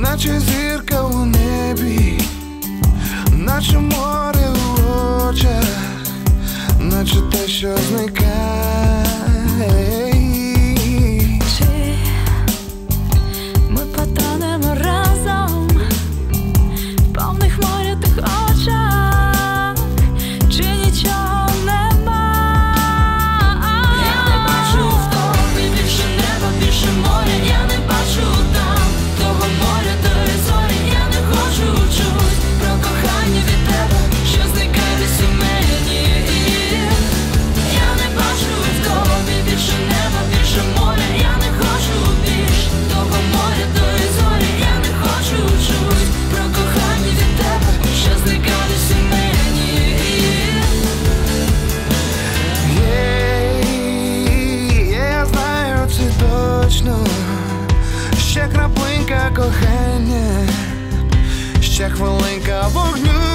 наче зірка у небі, наче море у очах, наче те, що зникає. кохання, ще хвилинка вогню.